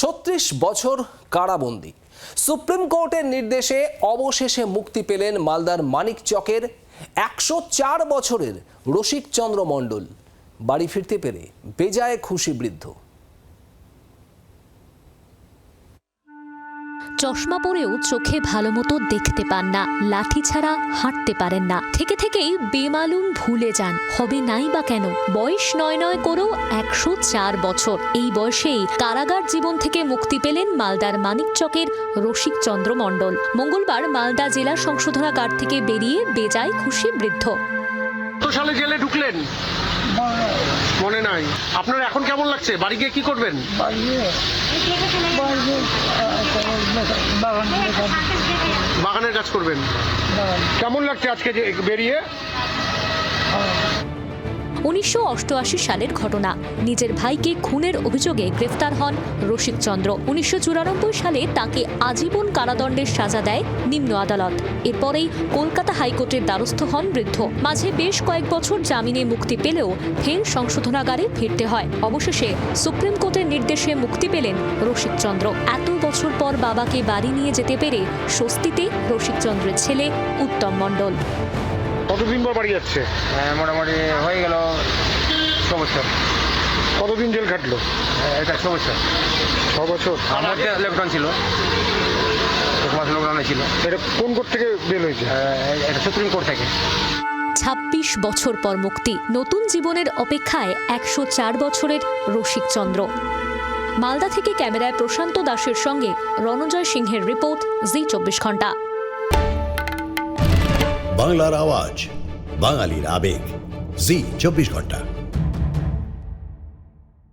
ছত্রিশ বছর কারাবন্দি। সুপ্রিম কোর্টের নির্দেশে অবশেষে মুক্তি পেলেন মালদার মানিক চকের একশো চার বছরের রসিকচন্দ্র মণ্ডল। বাড়ি ফিরতে পেরে বেজায় খুশি বৃদ্ধ। চশমা পরেও চোখে ভালো মতো দেখতে পান না, লাঠি ছাড়া হাঁটতে পারেন না। থেকে থেকেই বেমালুম ভুলে যান, হবে নাই বা কেন? বয়স নয় নয় করেও একশো চার বছর। এই বয়সেই কারাগার জীবন থেকে মুক্তি পেলেন মালদার মানিকচকের রসিক চন্দ্র মণ্ডল। মঙ্গলবার মালদা জেলা সংশোধনাগার থেকে বেরিয়ে বেজায় খুশি বৃদ্ধ। সালে জেলে ঢুকলেন? মনে নাই। আপনার এখন কেমন লাগছে? বাড়ি গিয়ে কি করবেন। বাগানের কাজ করবেন। কেমন লাগছে আজকে যে বেরিয়ে? উনিশশো অষ্টআশি সালের ঘটনা। নিজের ভাইকে খুনের অভিযোগে গ্রেফতার হন রসিক চন্দ্র। উনিশশো চুরানব্বই সালে তাকে আজীবন কারাদণ্ডের সাজা দেয় নিম্ন আদালত। এরপরেই কলকাতা হাইকোর্টের দ্বারস্থ হন বৃদ্ধ। মাঝে বেশ কয়েক বছর জামিনে মুক্তি পেলেও ফের সংশোধনাগারে ফিরতে হয়। অবশেষে সুপ্রিম কোর্টের নির্দেশে মুক্তি পেলেন রসিক চন্দ্র। এত বছর পর বাবাকে বাড়ি নিয়ে যেতে পেরে স্বস্তিতে রসিক চন্দ্রের ছেলে উত্তম মণ্ডল। কতদিন পর বাড়ি যাচ্ছে? হ্যাঁ, মোটামুটি হয়ে বছর কতদিন জেল খাটলো এটা ছ বছর। ছ বছর আমার লকডাউন ছিল এক মাস লকডাউনে ছিল। এটা কোন কোর্ট থেকে বের হয়েছে? এটা সুপ্রিম কোর্ট থেকে। ছাব্বিশ বছর পর মুক্তি নতুন জীবনের অপেক্ষায় একশো চার বছরের রসিক চন্দ্র। মালদা থেকে ক্যামেরায় প্রশান্ত দাসের সঙ্গে রণজয় সিংহের রিপোর্ট জি চব্বিশ ঘণ্টা। বাংলার আওয়াজ বাঙালির আবেগ জি চব্বিশ ঘণ্টা।